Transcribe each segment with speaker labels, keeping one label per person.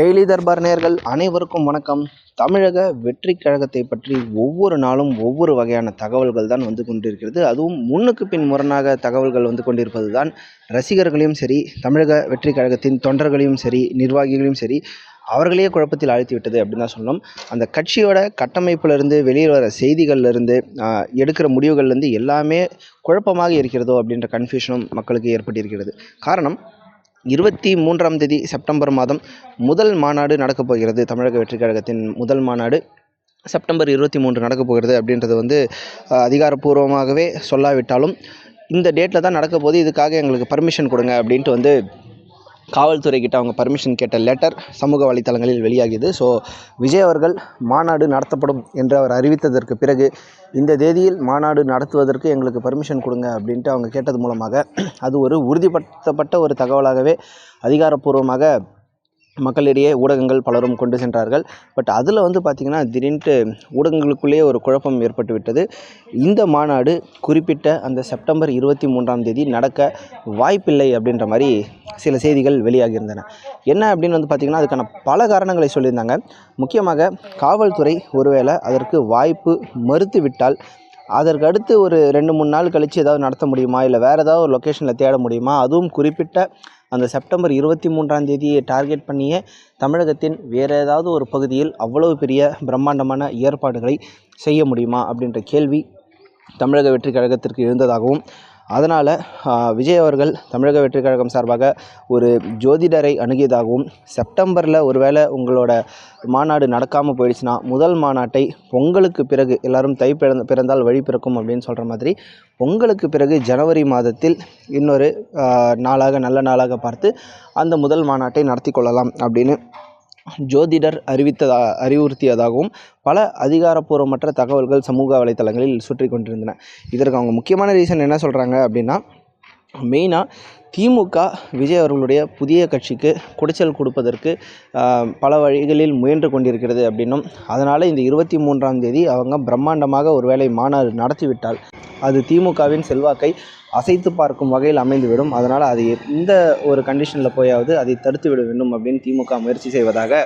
Speaker 1: Daily Darbar நேயர்கள் அனைவருக்கும் வணக்கம். தமிழக வெற்றி கழகத்தை பற்றி ஒவ்வொரு நாளும் ஒவ்வொரு வகையான தகவல்கள் தான் வந்து கொண்டிருக்கிறது. அதுவும் முன்னுக்கு பின் முரணாக தகவல்கள் வந்து கொண்டிருப்பது தான் ரசிகர்களையும் சரி தமிழக வெற்றி கழகத்தின் தொண்டர்களையும் சரி நிர்வாகிகளையும் சரி அவர்களையே குழப்பத்தில் ஆழ்த்தி விட்டது அப்படின்னு தான் சொல்லணும். அந்த கட்சியோட கட்டமைப்பிலிருந்து வெளியில் வர செய்திகள்லேருந்து எடுக்கிற முடிவுகள்லேருந்து எல்லாமே குழப்பமாக இருக்கிறதோ அப்படின்ற கன்ஃபியூஷனும் மக்களுக்கு ஏற்பட்டிருக்கிறது. காரணம் இருபத்தி மூன்றாம் தேதி செப்டம்பர் மாதம் முதல் மாநாடு நடக்கப் போகிறது. தமிழக வெற்றிக் கழகத்தின் முதல் மாநாடு செப்டம்பர் இருபத்தி மூன்று நடக்கப் போகிறது அப்படின்றது வந்து அதிகாரப்பூர்வமாகவே சொல்லாவிட்டாலும் இந்த டேட்டில் தான் நடக்க போது இதுக்காக எங்களுக்கு பர்மிஷன் கொடுங்க அப்படின்ட்டு வந்து காவல்துறை கிட்ட அவங்க பர்மிஷன் கேட்ட லெட்டர் சமூக வலைத்தளங்களில் வெளியாகியது. ஸோ விஜய் அவர்கள் மாநாடு நடத்தப்படும் என்று அவர் அறிவித்ததற்கு பிறகு இந்த தேதியில் மாநாடு நடத்துவதற்கு எங்களுக்கு பர்மிஷன் கொடுங்க அப்படின்ட்டு அவங்க கேட்டது மூலமாக அது ஒரு உறுதிப்படுத்தப்பட்ட ஒரு தகவலாகவே அதிகாரப்பூர்வமாக மக்களிடையே ஊடகங்கள் பலரும் கொண்டு சென்றார்கள். பட் அதில் வந்து பார்த்திங்கன்னா திடீர்னுட்டு ஊடகங்களுக்குள்ளேயே ஒரு குழப்பம் ஏற்பட்டு விட்டது. இந்த மாநாடு குறிப்பிட்ட அந்த செப்டம்பர் இருபத்தி மூன்றாம் தேதி நடக்க வாய்ப்பில்லை அப்படின்ற மாதிரி சில செய்திகள் வெளியாகியிருந்தன. என்ன அப்படின்னு வந்து பார்த்திங்கன்னா அதுக்கான பல காரணங்களை சொல்லியிருந்தாங்க. முக்கியமாக காவல்துறை ஒருவேளை அதற்கு வாய்ப்பு மறுத்துவிட்டால் அதற்கு அடுத்து ஒரு ரெண்டு மூணு நாள் கழித்து ஏதாவது நடத்த முடியுமா? இல்லை வேறு ஏதாவது ஒரு லொக்கேஷனில் தேட முடியுமா? அதுவும் குறிப்பிட்ட அந்த செப்டம்பர் இருபத்தி மூன்றாம் தேதியை டார்கெட் பண்ணியே தமிழகத்தின் வேறு ஏதாவது ஒரு பகுதியில் அவ்வளவு பெரிய பிரம்மாண்டமான ஏற்பாடுகளை செய்ய முடியுமா அப்படின்ற கேள்வி தமிழக வெற்றி கழகத்திற்கு எழுந்ததாகவும் அதனால் விஜய் அவர்கள் தமிழக வெற்றி கழகம் சார்பாக ஒரு ஜோதிடரை அணுகியதாகவும் செப்டம்பரில் ஒருவேளை உங்களோட மாநாடு நடக்காமல் போயிடுச்சுன்னா முதல் மாநாட்டை பொங்கலுக்கு பிறகு எல்லாரும் தை பிறந்த பிறந்தால் வழி பிறக்கும் அப்படின்னு சொல்கிற மாதிரி பொங்கலுக்கு பிறகு ஜனவரி மாதத்தில் இன்னொரு நாளாக நல்ல நாளாக பார்த்து அந்த முதல் மாநாட்டை நடத்தி கொள்ளலாம் அப்படின்னு ஜோதிடர் அறிவித்ததா அறிவுறுத்தியதாகவும் பல அதிகாரப்பூர்வமற்ற தகவல்கள் சமூக வலைத்தளங்களில் சுற்றி கொண்டிருந்தன. இதற்கு அவங்க முக்கியமான ரீசன் என்ன சொல்கிறாங்க அப்படின்னா மெயினாக திமுக விஜய் அவர்களுடைய புதிய கட்சிக்கு குடைச்சல் கொடுப்பதற்கு பல வழிகளில் முயன்று கொண்டிருக்கிறது அப்படின்னும் அதனால் இந்த இருபத்தி மூன்றாம் தேதி அவங்க பிரம்மாண்டமாக ஒருவேளை மாநாடு நடத்திவிட்டால் அது திமுகவின் செல்வாக்கை அசைத்து பார்க்கும் வகையில் அமைந்துவிடும். அதனால் அது இந்த ஒரு கண்டிஷனில் போயாவது அதை தடுத்து விட வேண்டும் அப்படின்னு திமுக முயற்சி செய்வதாக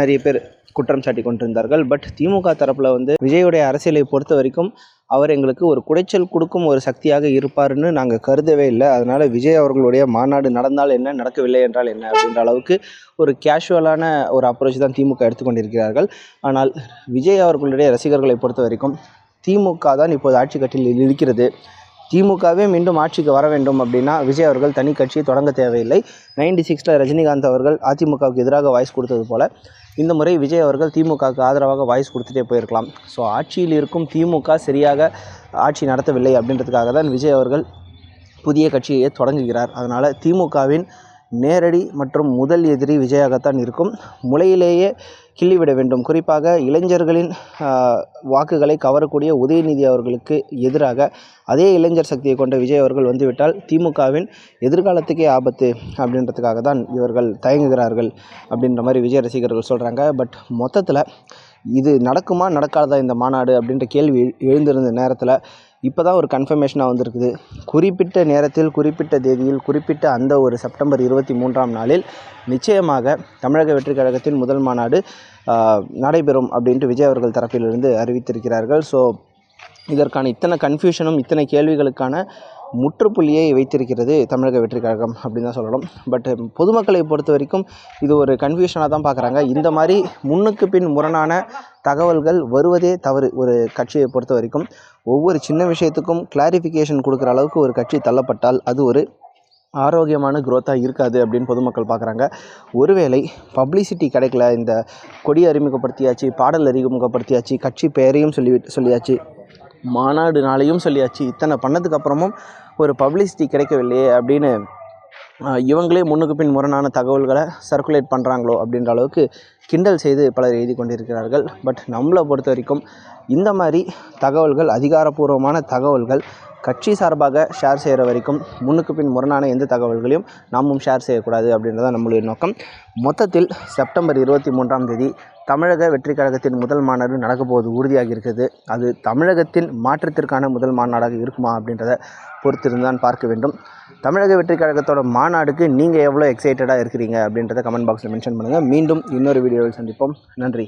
Speaker 1: நிறைய பேர் குற்றம் சாட்டி கொண்டிருந்தார்கள். பட் திமுக தரப்பில் வந்து விஜயுடைய அரசியலை பொறுத்த வரைக்கும் அவர் எங்களுக்கு ஒரு குடைச்சல் கொடுக்கும் ஒரு சக்தியாக இருப்பார்னு நாங்கள் கருதவே இல்லை. அதனால் விஜய் அவர்களுடைய மாநாடு நடந்தால் என்ன நடக்கவில்லை என்றால் என்ன அப்படின்ற அளவுக்கு ஒரு கேஷுவலான ஒரு அப்ரோச் தான் திமுக எடுத்துக்கொண்டிருக்கிறார்கள் ஆனால் விஜய் அவர்களுடைய ரசிகர்களை பொறுத்த வரைக்கும் திமுக தான் இப்போது ஆட்சி கட்டில் இருக்கிறது. திமுகவே மீண்டும் ஆட்சிக்கு வர வேண்டும் அப்படின்னா விஜய் அவர்கள் தனி கட்சியை தொடங்க தேவையில்லை. நைன்டி சிக்ஸில் ரஜினிகாந்த் அவர்கள் அதிமுகவுக்கு எதிராக வாய்ஸ் கொடுத்தது போல் இந்த முறை விஜய் அவர்கள் திமுகவுக்கு ஆதரவாக வாய்ஸ் கொடுத்துட்டே போயிருக்கலாம். ஸோ ஆட்சியில் இருக்கும் திமுக சரியாக ஆட்சி நடத்தவில்லை அப்படின்றதுக்காக தான் விஜய் அவர்கள் புதிய கட்சியை தொடங்குகிறார். அதனால் திமுகவின் நேரடி மற்றும் முதல் எதிரி விஜயாகத்தான் இருக்கும். முளையிலேயே கிள்ளிவிட வேண்டும். குறிப்பாக இளைஞர்களின் வாக்குகளை கவரக்கூடிய உதயநிதி அவர்களுக்கு எதிராக அதே இளைஞர் சக்தியை கொண்ட விஜய் அவர்கள் வந்துவிட்டால் திமுகவின் எதிர்காலத்துக்கே ஆபத்து அப்படின்றதுக்காக தான் இவர்கள் தயங்குகிறார்கள் அப்படின்ற மாதிரி விஜய் ரசிகர்கள் சொல்கிறாங்க பட் மொத்தத்தில் இது நடக்குமா நடக்காதா இந்த மாநாடு அப்படின்ற கேள்வி எழுந்திருந்த நேரத்தில் இப்போ தான் ஒரு கன்ஃபர்மேஷனாக வந்திருக்குது. குறிப்பிட்ட நேரத்தில் குறிப்பிட்ட தேதியில் குறிப்பிட்ட அந்த ஒரு செப்டம்பர் இருபத்தி மூன்றாம் நாளில் நிச்சயமாக தமிழக வெற்றிக் கழகத்தின் முதல் மாநாடு நடைபெறும் அப்படின்ட்டு விஜய் அவர்கள் தரப்பிலிருந்து அறிவித்திருக்கிறார்கள். ஸோ இதற்கான இத்தனை கன்ஃபியூஷனும் இத்தனை கேள்விகளுக்கான முற்றுப்புள்ளியை வைத்திருக்கிறது தமிழக வெற்றி கழகம் அப்படின்னு தான் சொல்லணும். பட் பொதுமக்களை பொறுத்த வரைக்கும் இது ஒரு கன்ஃபியூஷனாக தான் பார்க்குறாங்க. இந்த மாதிரி முன்னுக்கு பின் முரணான தகவல்கள் வருவதே தவறு ஒரு கட்சியை பொறுத்த வரைக்கும். ஒவ்வொரு சின்ன விஷயத்துக்கும் கிளாரிஃபிகேஷன் கொடுக்குற அளவுக்கு ஒரு கட்சி தள்ளப்பட்டால் அது ஒரு ஆரோக்கியமான குரோத்தாக இருக்காது அப்படின்னு பொதுமக்கள் பார்க்குறாங்க. ஒருவேளை பப்ளிசிட்டி கிடைக்கல இந்த கொடி அறிமுகப்படுத்தியாச்சு பாடல் அறிமுகப்படுத்தியாச்சு கட்சி பெயரையும் சொல்லி சொல்லியாச்சு மாநாடு நாளையும் சொல்லியாச்சு இத்தனை பண்ணதுக்கப்புறமும் ஒரு பப்ளிசிட்டி கிடைக்கவில்லையே அப்படின்னு இவங்களே முன்னுக்கு பின் முரணான தகவல்களை சர்க்குலேட் பண்ணுறாங்களோ அப்படின்ற அளவுக்கு கிண்டல் செய்து பலர் எழுதி கொண்டிருக்கிறார்கள். பட் நம்மளை பொறுத்த வரைக்கும் இந்த மாதிரி தகவல்கள் அதிகாரப்பூர்வமான தகவல்கள் கட்சி சார்பாக ஷேர் செய்கிற வரைக்கும் முன்னுக்கு பின் முரணான எந்த தகவல்களையும் நாமும் ஷேர் செய்யக்கூடாது அப்படின்றத நம்மளுடைய நோக்கம். மொத்தத்தில் செப்டம்பர் இருபத்தி மூன்றாம் தேதி தமிழக வெற்றிக் கழகத்தின் முதல் மாநாடு நடக்கப்போவது உறுதியாகி இருக்குது அது தமிழகத்தின் மாற்றத்திற்கான முதல் மாநாடாக இருக்குமா அப்படின்றத பொறுத்திருந்தான் பார்க்க வேண்டும். தமிழக வெற்றிக் கழகத்தோட மாநாடுக்கு நீங்கள் எவ்வளோ எக்ஸைட்டடாக இருக்கிறீங்க அப்படின்றத கமெண்ட் பாக்ஸில் மென்ஷன் பண்ணுங்கள் மீண்டும் இன்னொரு வீடியோவில் சந்திப்போம். நன்றி.